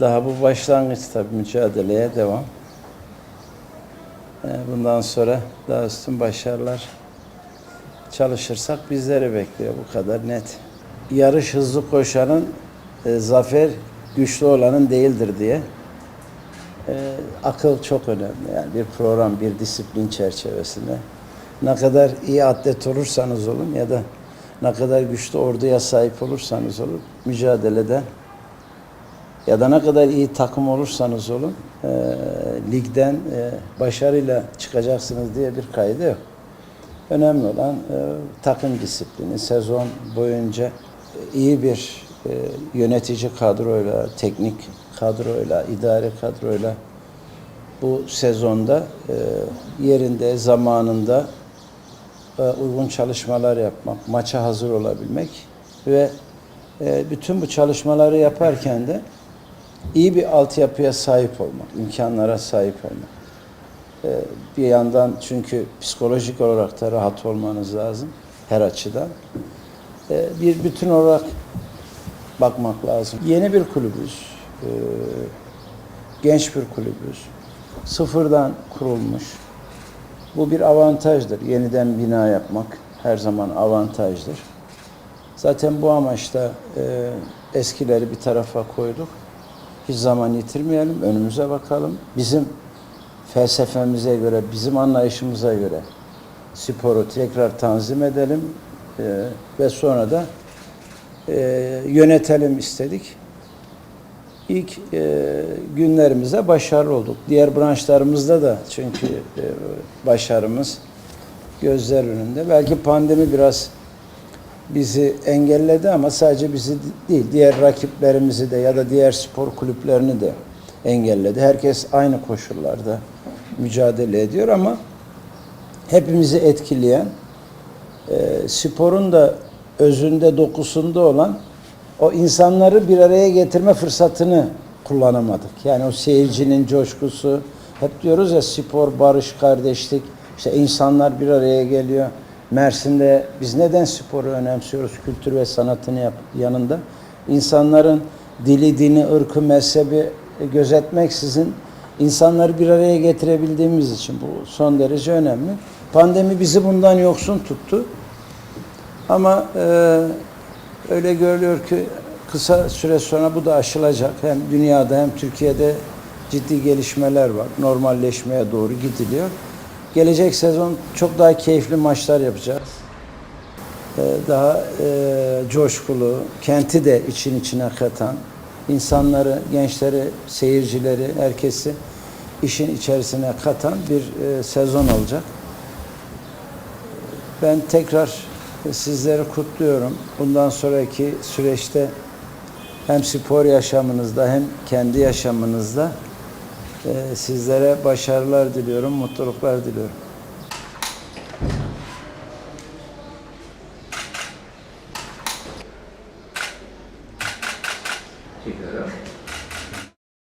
Daha bu başlangıç tabii mücadeleye devam. Ee, Bundan sonra daha üstün başarılar çalışırsak bizleri bekliyor bu kadar net. Yarış hızlı koşanın e, zafer güçlü olanın değildir diye. E, akıl çok önemli. Yani bir program, bir disiplin çerçevesinde. Ne kadar iyi atlet olursanız olun ya da ne kadar güçlü orduya sahip olursanız olun mücadelede ya da ne kadar iyi takım olursanız olun e, ligden e, başarıyla çıkacaksınız diye bir kaydı yok. Önemli olan e, takım disiplini, sezon boyunca iyi bir e, yönetici kadroyla, teknik kadroyla, idare kadroyla bu sezonda e, yerinde, zamanında uygun çalışmalar yapmak, maça hazır olabilmek ve e, bütün bu çalışmaları yaparken de iyi bir altyapıya sahip olmak, imkanlara sahip olmak. Ee, bir yandan çünkü psikolojik olarak da rahat olmanız lazım her açıdan. Ee, bir bütün olarak bakmak lazım. Yeni bir kulübüz, genç bir kulübüz, sıfırdan kurulmuş. Bu bir avantajdır. Yeniden bina yapmak her zaman avantajdır. Zaten bu amaçla e, eskileri bir tarafa koyduk. Hiç zaman yitirmeyelim, önümüze bakalım. Bizim felsefemize göre, bizim anlayışımıza göre sporu tekrar tanzim edelim e, ve sonra da e, yönetelim istedik. İlk e, günlerimizde başarılı olduk. Diğer branşlarımızda da çünkü e, başarımız gözler önünde. Belki pandemi biraz bizi engelledi ama sadece bizi değil, diğer rakiplerimizi de ya da diğer spor kulüplerini de engelledi. Herkes aynı koşullarda mücadele ediyor ama hepimizi etkileyen e, sporun da özünde dokusunda olan o insanları bir araya getirme fırsatını kullanamadık. Yani o seyircinin coşkusu, hep diyoruz ya spor, barış, kardeşlik, işte insanlar bir araya geliyor. Mersin'de biz neden sporu önemsiyoruz kültür ve sanatını yap, yanında? İnsanların dili, dini, ırkı, mezhebi gözetmeksizin insanları bir araya getirebildiğimiz için bu son derece önemli. Pandemi bizi bundan yoksun tuttu. Ama e, öyle görülüyor ki kısa süre sonra bu da aşılacak. Hem dünyada hem Türkiye'de ciddi gelişmeler var. Normalleşmeye doğru gidiliyor. Gelecek sezon çok daha keyifli maçlar yapacağız. Ee, daha e, coşkulu, kenti de için içine katan, insanları, gençleri, seyircileri, herkesi işin içerisine katan bir e, sezon olacak. Ben tekrar sizleri kutluyorum. Bundan sonraki süreçte hem spor yaşamınızda hem kendi yaşamınızda e, sizlere başarılar diliyorum, mutluluklar diliyorum. Tekrar